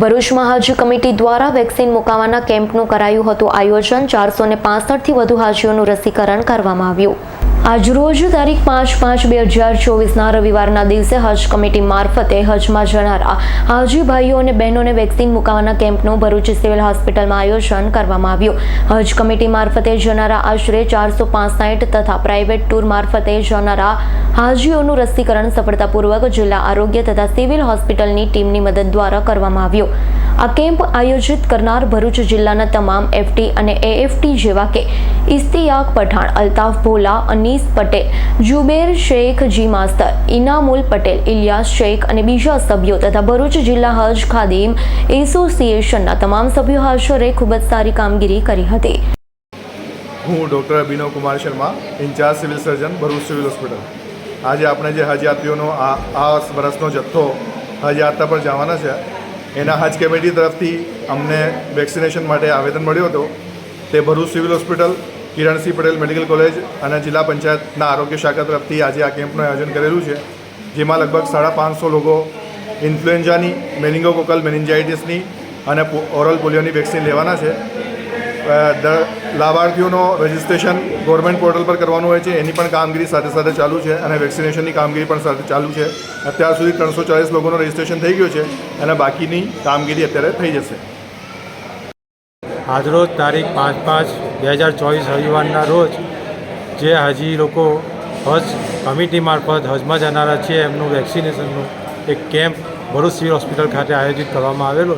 ભરૂચમાં હાજી કમિટી દ્વારા વેક્સિન મુકાવાના કેમ્પનું કરાયું હતું. આયોજન ચારસો પાસઠથી વધુ હાજીઓનું રસીકરણ કરવામાં આવ્યું. આજરોજ તારીખ પાંચ પાંચ બે હજાર ચોવીસના રવિવારના દિવસે હજ કમિટી મારફતે હજમાં જનારા હાજી ભાઈઓ અને બહેનોને વેક્સિન મુકાવાના કેમ્પનું ભરૂચ સિવિલ હોસ્પિટલમાં આયોજન કરવામાં આવ્યું. હજ કમિટી મારફતે જનારા આશરે ચારસો પાસઠ તથા પ્રાઇવેટ ટૂર મારફતે જનારા હાજીઓનું રસીકરણ સફળતાપૂર્વક જિલ્લા આરોગ્ય તથા સિવિલ હોસ્પિટલની ટીમની મદદ દ્વારા કરવામાં આવ્યું. આ કેમ્પ આયોજિત કરનાર ભરૂચ જિલ્લાના તમામ એફટી અને એએફટી જેવા કે ઇસ્તિયાક પઠાણ, અલ્તાફ ભોલા, અનીસ પટેલ, જુબેર શેખ જી માસ્તર, ઇનામુલ પટેલ, ઇલિયાસ શેખ અને બીજા સભ્યો તથા ભરૂચ જિલ્લા હજ ખાદીમ એસોસિએશનના તમામ સભ્યો હાજરે ખૂબ જ સારી કામગીરી કરી હતી. હું doctor Abhinav Kumar Sharma, in charge civil surgeon, Bharuch civil hospital. આજે આપણે જે હજ યાત્રીઓનો આ આ વર્ષનો જથ્થો હજ યાત્રા પર જવાના છે એના હજ કમિટી તરફથી અમને વેક્સિનેશન માટે આવેદન મળ્યું હતું. તે Bharuch civil hospital, Kiransinh Patel medical college અને જિલ્લા પંચાયતના આરોગ્ય શાખા તરફથી આજે આ કેમ્પનું આયોજન કરેલું છે, જેમાં લગભગ સાડા પાંચસો લોકો ઇન્ફ્લુએન્ઝાની, મેનિંગોકોકલ મેનિન્જાઇટિસની અને ઓરલ પોલિયોની વેક્સિન લેવાના છે. લાભાર્થીઓનો રજિસ્ટ્રેશન ગવર્મેન્ટ પોર્ટલ પર કરવાનું હોય છે. એની પણ કામગીરી સાથે સાથે ચાલુ છે અને વેક્સિનેશનની કામગીરી પણ સાથે ચાલુ છે. અત્યાર સુધી ત્રણસો ચાલીસ લોકોનું રજિસ્ટ્રેશન થઈ ગયું છે અને બાકીની કામગીરી અત્યારે થઈ જશે. આજરોજ તારીખ પાંચ પાંચ બે હજાર ચોવીસ રવિવારના રોજ જે હજી લોકો હજ કમિટી મારફત હજમાં જનારા છે એમનું વેક્સિનેશનનું એક કેમ્પ ભરૂચ સિવિલ હોસ્પિટલ ખાતે આયોજિત કરવામાં આવેલો.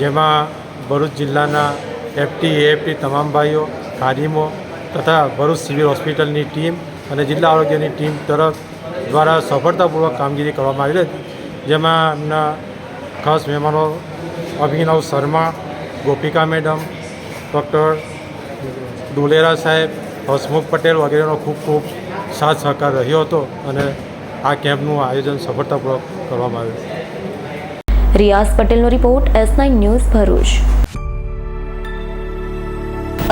જેમાં ભરૂચ જિલ્લાના એફટી, એએફટી તમામ ભાઈઓ, ખાદીમો તથા ભરૂચ સિવિલ હોસ્પિટલની ટીમ અને જિલ્લા આરોગ્યની ટીમ તરફ દ્વારા સફળતાપૂર્વક કામગીરી કરવામાં આવેલી હતી જેમાં એમના ખાસ મહેમાનો અભિનવ શર્મા, ગોપિકા મેડમ, ડૉક્ટર દુલેરા સાહેબ, હસમુખ પટેલ વગેરેનો ખૂબ ખૂબ સાથ સહકાર રહ્યો હતો અને આ કેમ્પનું આયોજન સફળતાપૂર્વક કરવામાં આવ્યું. રિયાઝ પટેલનો report S nine news Bharuch.